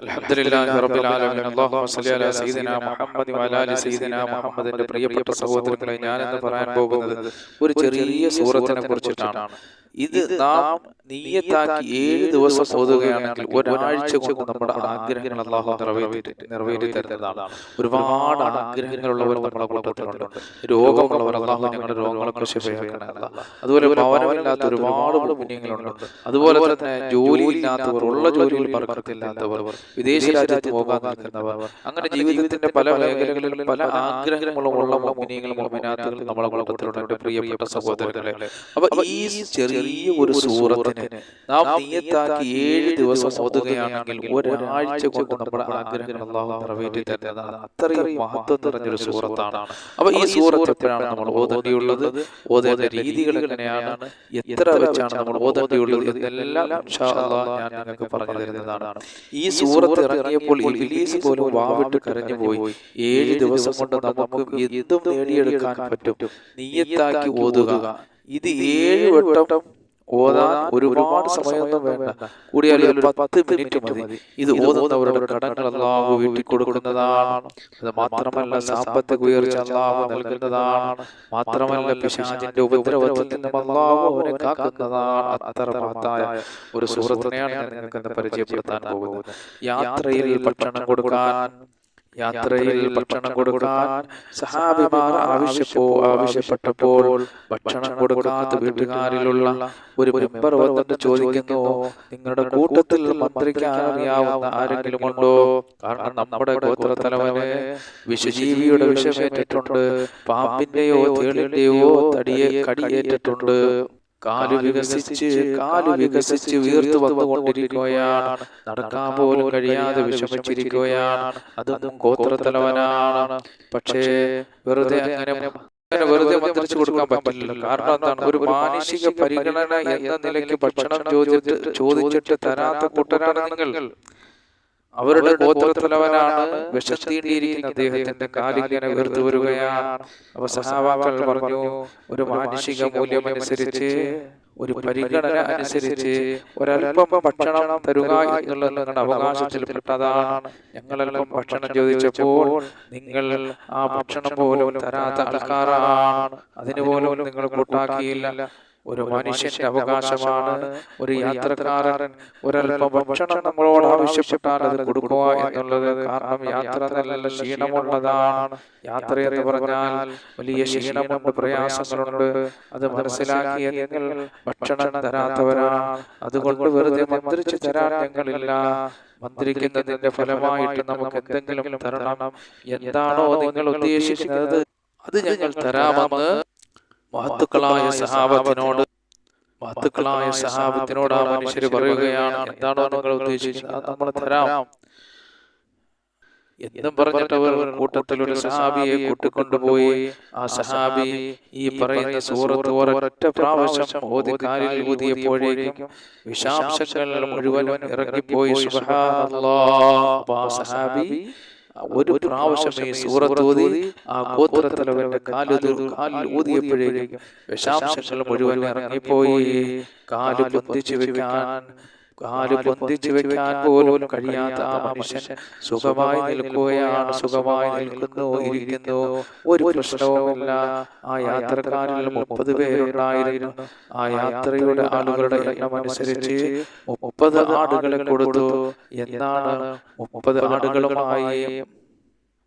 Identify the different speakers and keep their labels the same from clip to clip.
Speaker 1: الحمد لله رب العالمين اللهم صل على سيدنا മുഹമ്മദ് وعلى ال سيدنا മുഹമ്മദിന്റെ പ്രിയപ്പെട്ട സഹോദരങ്ങളെ ഞാൻ എന്ന് പറയാൻ പോകുന്നത് ഒരു ചെറിയ സൂറത്തിനെ കുറിച്ചിട്ടാണ് ഇത് നാം നീയത്താക്കി ഏഴ് ദിവസം ഓതുകയാണെങ്കിൽ ഒരാഴ്ച കൊണ്ട് നമ്മുടെ ആഗ്രഹങ്ങൾ അള്ളാഹു നിറവേറ്റി നിറവേറ്റി തരുന്നതാണ്. ഒരുപാട് ആഗ്രഹങ്ങളുള്ളവർ നമ്മളെ കൂട്ടത്തിലുണ്ട് രോഗമുള്ളവർ അള്ളാഹു ഞങ്ങളുടെ രോഗങ്ങളൊക്കെ ശിഫയാക്കണമല്ല അതുപോലെ ഭവനമില്ലാത്ത ഒരുപാട് പുണ്യങ്ങളുണ്ട് അതുപോലെ തന്നെ ജോലിയില്ലാത്തവർ ഉള്ള ജോലിയിൽ പറക്കത്തില്ലാത്തവർ വിദേശ രാജ്യത്ത് പോകാൻ നിൽക്കുന്നവർ അങ്ങനെ ജീവിതത്തിന്റെ പല മേഖലകളിലും പല ആഗ്രഹങ്ങളും ഉള്ള പുണ്യങ്ങളും നമ്മളെ കൂട്ടത്തിലുണ്ട് പ്രിയപ്പെട്ട സഹോദരങ്ങളെ. അപ്പൊ ഈ ചെറിയ ഒരു സൂറത്തിന് നാം നീയത്താക്കി ഏഴ് ദിവസം ഓതുകയാണെങ്കിൽ ഒരാഴ്ച കൊണ്ട് നമ്മുടെ ആഗ്രഹങ്ങൾ അള്ളാഹു നിറവേറ്റി തരുന്നതാണ് അത്രയും മഹത്വം നിറഞ്ഞൊരു സൂറത്താണ്. അപ്പൊ ഈ സൂറത്ത് എപ്പോഴാണ് നമ്മൾ ഓതേണ്ടിയുള്ളത്? ഓതേണ്ട രീതികൾ എങ്ങനെയാണ്? എത്ര വെച്ചാണ് നമ്മൾ ഓതേണ്ടിയുള്ളത്? എന്നെല്ലാം ഞാൻ നിങ്ങൾക്ക് പറഞ്ഞു തരുന്നതാണ്. ഈ സൂറത്ത് ഇറങ്ങിയപ്പോൾ ഇംഗ്ലീഷ് പോലും വാവിട്ട് കരഞ്ഞു പോയി ഏഴ് ദിവസം കൊണ്ട് നമുക്ക് എന്തും നേടിയെടുക്കാൻ പറ്റും. നീയത്താക്കി ഓതുക. ഇത് ഏഴ് വട്ടം ഓതാൻ ഒരുപാട് സമയമൊന്നും വേണ്ട. കൂടിയാൽ ഒരു പത്ത് മിനിറ്റ് മതി. ഇത് ഓതുന്നവരുടെ കടങ്ങൾ അല്ലാഹു വീട്ടിൽ കൊടുക്കുന്നതാണ്. അത് മാത്രമല്ല സാമ്പത്തിക ഉയർച്ച അല്ലാഹു നൽകുന്നതാണ് മാത്രമല്ല പിശാചിന്റെ ഉപദ്രവത്തിൽ നിന്നും അല്ലാഹു അവനെ കാക്കുന്നതാണ് അത്ര മഹത്തായ ഒരു സുഹൃത്തിനെയാണ് ഞാൻ നിങ്ങൾക്ക് പരിചയപ്പെടുത്താൻ പോകുന്നത്. യാത്രയിൽ ഭക്ഷണം കൊടുക്കാൻ യാത്രയിൽ ഭക്ഷണം കൊടുക്കാൻ സഹാബിമാർ ആവശ്യപ്പോ ആവശ്യപ്പെട്ടപ്പോൾ ഭക്ഷണം കൊടുക്കാത്ത വീട്ടുകാരിലുള്ള ഒരു മെമ്പർ വന്നിട്ട് ചോദിക്കുന്നു നിങ്ങളുടെ കൂട്ടത്തിൽ മന്ത്രിക്കാൻ അറിയാവുന്ന ആരെങ്കിലും ഉണ്ടോ കാരണം നമ്മുടെ ഗോത്ര തലവന് വിഷജീവിയുടെ വിഷമേറ്റിട്ടുണ്ട് പാമ്പിന്റെയോ തേളിന്റെയോ തടിയെ കടിയേറ്റിട്ടുണ്ട് കാൽ വികസിച്ച് കാൽ വികസിച്ച് വീർത്തു വന്നുകൊണ്ടിരിക്കുകയാണ്. നടക്കാൻ പോലും കഴിയാതെ വിഷമിച്ചിരിക്കുകയാണ്. അതൊന്നും ഗോത്രത്തലവനാണ്. പക്ഷേ വെറുതെ അങ്ങനെ അങ്ങനെ വെറുതെ മന്ത്രിച്ചു കൊടുക്കാൻ പറ്റില്ല. കാരണം എന്താണ്? ഒരു മാനുഷിക പരിഗണന എന്ന നിലയ്ക്ക് ഭക്ഷണം ചോദിച്ചിട്ട് ചോദിച്ചിട്ട് തരാത്ത കൂട്ടരാണ് നിങ്ങൾ. അവരുടെ ഗോത്രത്തലവനാണ് വിഷത്തീണ്ടിയിരിക്കുന്ന അദ്ദേഹത്തിന്റെ കാലിങ്ങനെ വെറുതെ വരികയാണ്. അപ്പൊ സഹാവാക്കൾ പറഞ്ഞു ഒരു മാനുഷിക മൂല്യം അനുസരിച്ച് ഒരു പരിഗണന അനുസരിച്ച് ഒരല്പം ഭക്ഷണം തരുക എന്നുള്ളത് നിങ്ങളുടെ അവകാശത്തിൽപ്പെട്ടതാണ്. ഞങ്ങളെല്ലാം ഭക്ഷണം ചോദിച്ചപ്പോൾ നിങ്ങൾ ആ ഭക്ഷണം പോലും തരാത്ത ആൾക്കാരാണ്. അതിനുപോലും നിങ്ങൾ കൂട്ടാക്കിയില്ല. ഒരു മനുഷ്യന്റെ അവകാശമാണ് ഒരു യാത്രക്കാരൻ ഒരല്പം ഭക്ഷണം നമ്മളോട് ആവശ്യപ്പെട്ടാൽ അത് കൊടുക്കുക എന്നുള്ളത് കാരണം യാത്ര നല്ല ക്ഷീണമുള്ളതാണ്. യാത്ര എന്ന് പറഞ്ഞാൽ വലിയ ക്ഷീണമുണ്ട് പ്രയാസങ്ങളുണ്ട്. അത് മനസ്സിലാക്കിയ നിങ്ങൾ ഭക്ഷണം തരാത്തവരാണ്. അതുകൊണ്ട് വെറുതെ മന്ത്രിച്ച് തരാൻ ഞങ്ങളില്ല. മന്ത്രിക്കുന്നതിന്റെ ഫലമായിട്ട് നമുക്ക് എന്തെങ്കിലും തരണം. എന്താണോ നിങ്ങൾ ഉദ്ദേശിക്കുന്നത്? അത് ഞങ്ങൾ തരാമെന്ന് മഹത്തുക്കളായ സഹാബത്തിനോട് മഹത്തുക്കളായ സഹാബത്തിനോട് ആ മനുഷ്യർ പറയുകയാണ് എന്താണോ നിങ്ങൾ ഉദ്ദേശിച്ചത് നമ്മൾ തരാം. എന്നും പറഞ്ഞിട്ട് അവർ കൂട്ടത്തിൽ ഒരു സഹാബിയെ കൂട്ടിക്കൊണ്ടുപോയി ആ സഹാബി ഈ പറയുന്ന സൂറത്ത് ഒരൊറ്റ പ്രാവശ്യം ഓതി കാലിൽ ഊതിയപ്പോഴേക്കും വിഷാംശങ്ങൾ മുഴുവനും ഇറങ്ങിപ്പോയി. ആ സഹാബി ഒരു പ്രാവശ്യം ഈ സൂറത്ത് ആ ഗോത്രത്തലവന്റെ കാൽ കാലിൽ ഊതിയപ്പോഴേക്കും വിഷാംശങ്ങൾ മുഴുവൻ ഇറങ്ങിപ്പോയി. കാൽ പൊന്തിച്ചു വെക്കാൻ കാൽ പൊന്തിച്ചു വെക്കാൻ പോലും കഴിയാത്ത ആ മനുഷ്യൻ സുഖമായി നിൽക്കുകയാണ് സുഖമായി നിൽക്കുന്നു ഇരിക്കുന്നു. ഒരു പ്രശ്നവുമില്ല. ആ യാത്രക്കാരിൽ മുപ്പത് പേരുണ്ടായിരുന്നു. ആ യാത്രയുടെ ആളുകളുടെ എണ്ണം അനുസരിച്ച് മുപ്പത് ആടുകളെ കൊടുത്തു. എന്നാണ് മുപ്പത് ആടുകളുമായി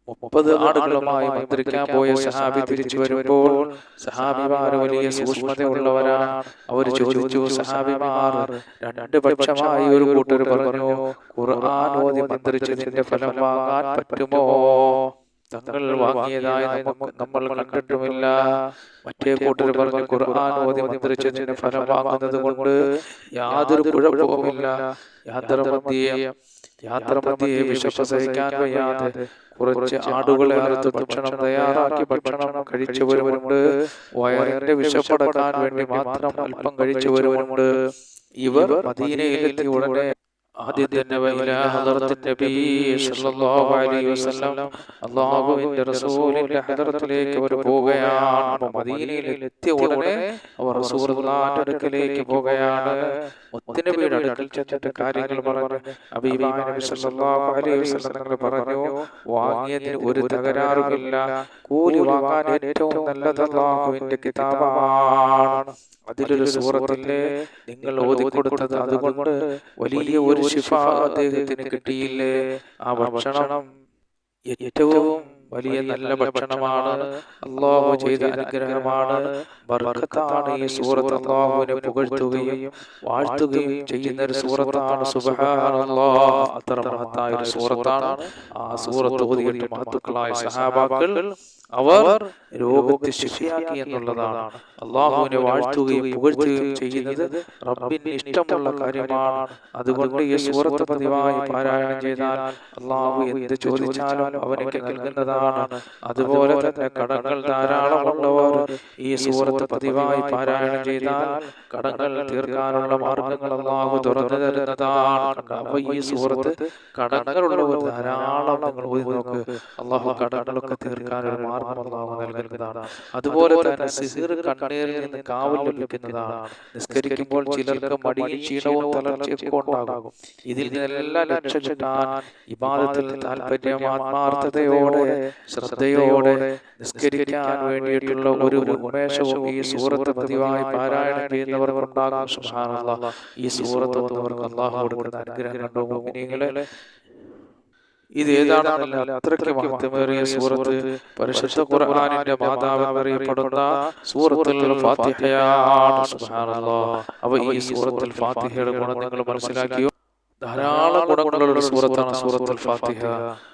Speaker 1: മുപ്പത് ആടുകളുമായി മന്ത്രിക്കാൻ പോയ സഹാബി തിരിച്ചു വരുമ്പോൾ സഹാബിമാർ വലിയ സൂക്ഷ്മതയുള്ളവരാണ്. അവർ ചോദിച്ചു സഹാബിമാർ രണ്ട് പക്ഷമായി ഒരു കൂട്ടർ പറഞ്ഞു ഖുർആൻ ഓതി മന്ത്രിച്ചതിന്റെ ഫലം വാങ്ങാൻ പറ്റുമോ? തങ്ങൾ വാങ്ങിയതായി നമുക്ക് നമ്മൾ കണ്ടിട്ടുമില്ല. മറ്റേ കൂട്ടർ പറഞ്ഞു ഖുർആൻ ഓതി മന്ത്രിച്ചതിന്റെ ഫലം വാങ്ങുന്നത് കൊണ്ട് യാതൊരു കുഴപ്പവുമില്ല. യാത്ര മധ്യേ യാത്ര മധ്യേ വിശപ്പ് സഹിക്കാൻ വയ്യാതെ കുറച്ച് ആടുകളെ അറുത്ത് ഭക്ഷണം തയ്യാറാക്കി ഭക്ഷണം കഴിച്ചവരുമുണ്ട്. വയറിന്റെ വിശപ്പടക്കാൻ വേണ്ടി മാത്രം അല്പം കഴിച്ചവരുമുണ്ട്. ഇവർ മദീനയിലെത്തി ഉടനെ ആദ്യം തന്നെ അല്ലാഹുവിന്റെ റസൂലിന്റെ ഹദറത്തിലേക്ക് അവർ പോവുകയാണ്. മദീനയിൽ എത്തിയ ഉടനെ അവർ അടുക്കലേക്ക് പോവുകയാണ്. മുത്തുനബിയുടെ അടുക്കൽ ചെന്നിട്ട് കാര്യങ്ങൾ പറഞ്ഞു. വസല്ലം പറഞ്ഞു വാങ്ങിയതിന് ഒരു തകരാറുമില്ല. കൂലി വാങ്ങാൻ ഏറ്റവും നല്ലത് അള്ളാഹുവിന്റെ കിതാബാണ്. അതിലൊരു സൂറത്തിലെ നിങ്ങൾ ഓതിക്കൊടുത്തത് അതുകൊണ്ട് വലിയ ഒരു ശിഫ അദ്ദേഹത്തിന് കിട്ടിയില്ലേ? ആ ഭക്ഷണം ഏറ്റവും വലിയ നല്ല ഭക്ഷണമാണ് അള്ളാഹു ചെയ്ത അനുഗ്രഹമാണ്. ബർക്കത്താണ് ഈ സൂറത്ത് അള്ളാഹുവിനെ പുകഴ്ത്തുകയും വാഴ്ത്തുകയും ചെയ്യുന്ന ഒരു സൂറത്താണ് സുബ്ഹാനല്ലാഹ് അത്ര മഹത്തായ ഒരു സൂറത്താണ്. ആ സൂറത്ത് ഓതിയിട്ട് മഹത്തുക്കളായ സഹാബാക്കൾ അവർ രോഗത്തെ ശിക്ഷയാക്കി എന്നുള്ളതാണ്. അള്ളാഹുവിനെ വാഴ്ത്തുകയും പുകഴ്ത്തുകയും ചെയ്യുന്നത് റബ്ബിന് ഇഷ്ടമുള്ള കാര്യമാണ്. അതുകൊണ്ട് ഈ സൂറത്ത് പതിവായി പാരായണം ചെയ്താൽ അള്ളാഹു എന്ത് ചോദിച്ചാലും അവനൊക്കെ നൽകുന്നതാണ്. അതുപോലെ തന്നെ കടങ്ങൾ ധാരാളമുള്ളവർ ഈ സൂറത്ത് പതിവായി പാരായണം ചെയ്താൽ കടങ്ങൾ തീർക്കാനുള്ള മാർഗങ്ങൾ അള്ളാഹു തുറന്നു തരുന്നതാണ്. അപ്പൊ ഈ സൂറത്ത് കടങ്ങളുള്ളവർ ധാരാളം നിങ്ങൾ ഓതി നോക്ക്. അള്ളാഹു കടങ്ങളൊക്കെ തീർക്കാനുള്ള മാർഗം അള്ളാഹു നൽകുന്നതാണ് അതുപോലെ തന്നെ സിഹിർ കണ്ണീരിൽ നിന്ന് കാവൽ ലഭിക്കുന്നതാണ്. നിസ്കരിക്കുമ്പോൾ ചിലർക്ക് മടിയും ക്ഷീണവും തളർച്ചയൊക്കെ ഉണ്ടാകും. ഇതിൽ നിന്നെല്ലാം രക്ഷപ്പെട്ടാൻ ഇബാദത്തിൽ താല്പര്യം ആത്മാർത്ഥതയോടെ ശ്രദ്ധയോടെ നിസ്കരിക്കാൻ വേണ്ടിയിട്ടുള്ള ഒരു ഉന്മേഷവും ഈ സൂറത്ത് പതിവായി പാരായണം ചെയ്യുന്നവർക്കുണ്ടാകും സുഹാനുള്ള ഈ സൂറത്ത് വന്നവർക്ക് അള്ളാഹു കൊടുക്കുന്ന അനുഗ്രഹം കണ്ടോ ഇത് ഏതാണെന്നല്ല അത്രയ്ക്ക് മഹത്വമേറിയ സൂറത്ത് പരിശുദ്ധ ഖുർആനിന്റെ മാതാവ് അറിയപ്പെടുന്ന സൂറത്തുൽ ഫാത്തിഹയാണ് സുബ്ഹാനല്ലാഹ് അപ്പോൾ ഈ സൂറത്തുൽ ഫാത്തിഹയുടെ ഗുണം നിങ്ങൾ മനസ്സിലാക്കിയോ? ധാരാളം ഗുണങ്ങളുള്ള സൂറത്താണ് സൂറത്തുൽ ഫാത്തിഹ.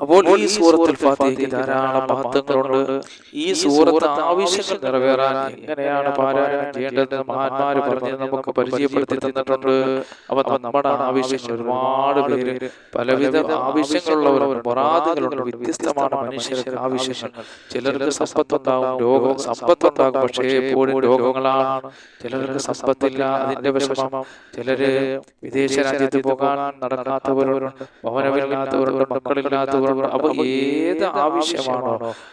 Speaker 1: അപ്പോൾ ഈ സൂറത്തിൽ ഫാത്തിഹയ്ക്ക് ധാരാളം മഹത്വങ്ങളുണ്ട്. ഈ സൂറത്ത് ആവശ്യങ്ങൾ നിറവേറാൻ എങ്ങനെയാണ് പാരായണം ചെയ്യേണ്ടതെന്ന് മഹാന്മാർ പറഞ്ഞ് നമുക്ക് പരിചയപ്പെടുത്തി തന്നിട്ടുണ്ട്. അപ്പൊ നമ്മുടെ ആവശ്യങ്ങൾ ഒരുപാട് പേര് പലവിധ ആവശ്യങ്ങളുള്ളവർ പൊറാതകളുണ്ട് വ്യത്യസ്തമാണ് മനുഷ്യർക്ക് ആവശ്യങ്ങൾ. ചിലർക്ക് സമ്പത്തുണ്ടാകും രോഗം സമ്പത്തുണ്ടാകും. പക്ഷേ എപ്പോഴും രോഗങ്ങളാണ്. ചിലർക്ക് സമ്പത്തില്ല അതിന്റെ വിഷമം. ചിലര് വിദേശ രാജ്യത്ത് പോകാൻ നടക്കാത്തവരുണ്ട്. ഭവനമില്ലാത്തവരുണ്ട് മക്കളില്ലാത്തവർ അപ്പൊ ഏത് ആവശ്യമാണോ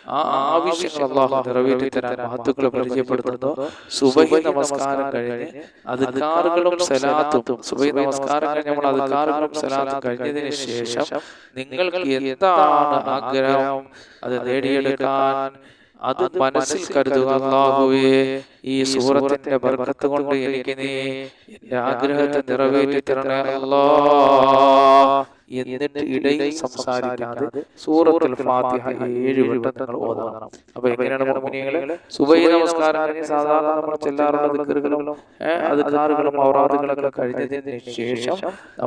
Speaker 1: ആ ആവശ്യങ്ങൾ അള്ളാഹു നിറവേറ്റി തരാൻ മഹത്തുക്കളെ പരിചയപ്പെടുത്തുന്നു. സുബഹി നമസ്കാരം കഴിഞ്ഞ് അധികാറുകളും സലാത്തും. സുബഹി നമസ്കാരം കഴിഞ്ഞ് നമ്മൾ അധികാറുകളും സലാത്തും കഴിഞ്ഞതിന് ശേഷം നിങ്ങൾക്ക് എന്താണ് ആഗ്രഹം? അത് നേടിയെടുക്കാൻ അത് മനസ്സിൽ കരുതുക അള്ളാഹുവേ. ഈ സൂറത്തിന്റെ ബർക്കത്ത് കൊണ്ട് എനിക്ക് നീ എന്റെ ആഗ്രഹത്തെ നിറവേറ്റി തരണേ അല്ലാ എന്നിട്ട് ഇടയിൽ സംസാരിക്കാതെ സൂറത്തുൽ ഫാത്തിഹ ഏഴ് വട്ടം നിങ്ങൾ ഓതണം അപ്പൊ എങ്ങനെയാണ് മുഅ്മിനീങ്ങളെ സുബഹി നമസ്കാരം സാധാരണ നമ്മൾ ചെല്ലാറുള്ള ദിക്റുകളും അധികാറുകളും ഔറാദുകളൊക്കെ കഴിഞ്ഞതിന് ശേഷം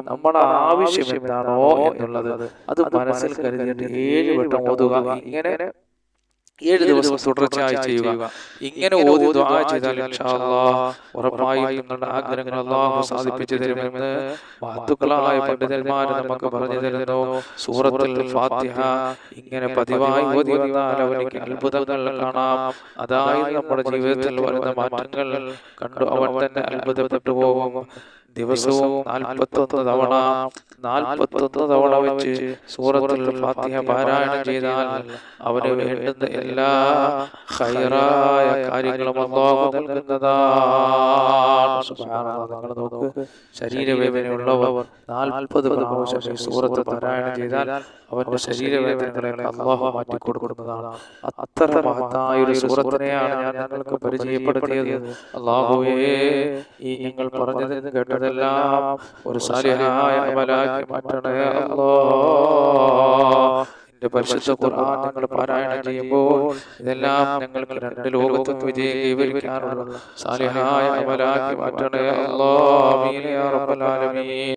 Speaker 1: നമ്മുടെ ആവശ്യം എന്താണോ എന്നുള്ളത് അത് മനസ്സിൽ കരുതിയിട്ട് ഏഴ് വട്ടം ഓതുക. ഇങ്ങനെ ഏഴ് ദിവസം തുടർച്ചയായി ചെയ്യുക. ഇങ്ങനെ ഓതി ദുആ ചെയ്താൽ ഉറപ്പായും നിങ്ങളുടെ ആഗ്രഹങ്ങൾ അള്ളാഹു സാധിപ്പിച്ചു തരുമെന്ന് മഹത്തുക്കളായ പണ്ഡിതന്മാർ നമുക്ക് പറഞ്ഞു തരുന്നു സൂറത്തുൽ ഫാത്തിഹ ഇങ്ങനെ പതിവായി ഓതി വന്നാൽ അവനിക്ക് അത്ഭുതങ്ങൾ കാണാം. അതായത് നമ്മുടെ ജീവിതത്തിൽ വരുന്ന മാറ്റങ്ങൾ കണ്ടു അവൻ തന്നെ അത്ഭുതപ്പെട്ടു പോകും. ദിവസവും നാൽപ്പത്തൊന്ന് തവണ നാൽപ്പത്തൊന്ന് തവണ വെച്ച് സൂറത്തുൽ ഫാത്തിഹ പാരായണം ചെയ്താൽ അവന് വേണ്ടുന്ന എല്ലാ ഹൈറായ കാര്യങ്ങളും അള്ളാഹു നൽകുന്നതാണ്. നോക്ക്. ശരീരവേദനയുള്ളവർ നാൽപ്പത് പ്രാവശ്യം ഈ സൂറത്ത് പാരായണം ചെയ്താൽ അവന്റെ ശരീരവേദനകളെ അള്ളാഹു മാറ്റി കൊടുക്കുന്നതാണ് അത്ര മഹത്തായ ഒരു സൂറത്തിനെയാണ് ഞാൻ ഞങ്ങൾക്ക് പരിചയപ്പെടുത്തിയത്. അള്ളാഹുവേ ഈ നിങ്ങൾ പറഞ്ഞത് കേട്ടതെല്ലാം ഒരു സാലിഹായ അമലാക്കി മാറ്റണേ. അല്ലാഹ് എന്റെ പരിശുദ്ധ ഖുർആൻ നിങ്ങൾ പാരായണം ചെയ്യുമ്പോൾ ഇതെല്ലാം ഞങ്ങൾക്ക് രണ്ട് ലോകത്തും വിജയം കൈവരിക്കാനുള്ള സാലിഹായ അമലാക്കി മാറ്റണേ. യാ റബ്ബൽ ആലമീൻ.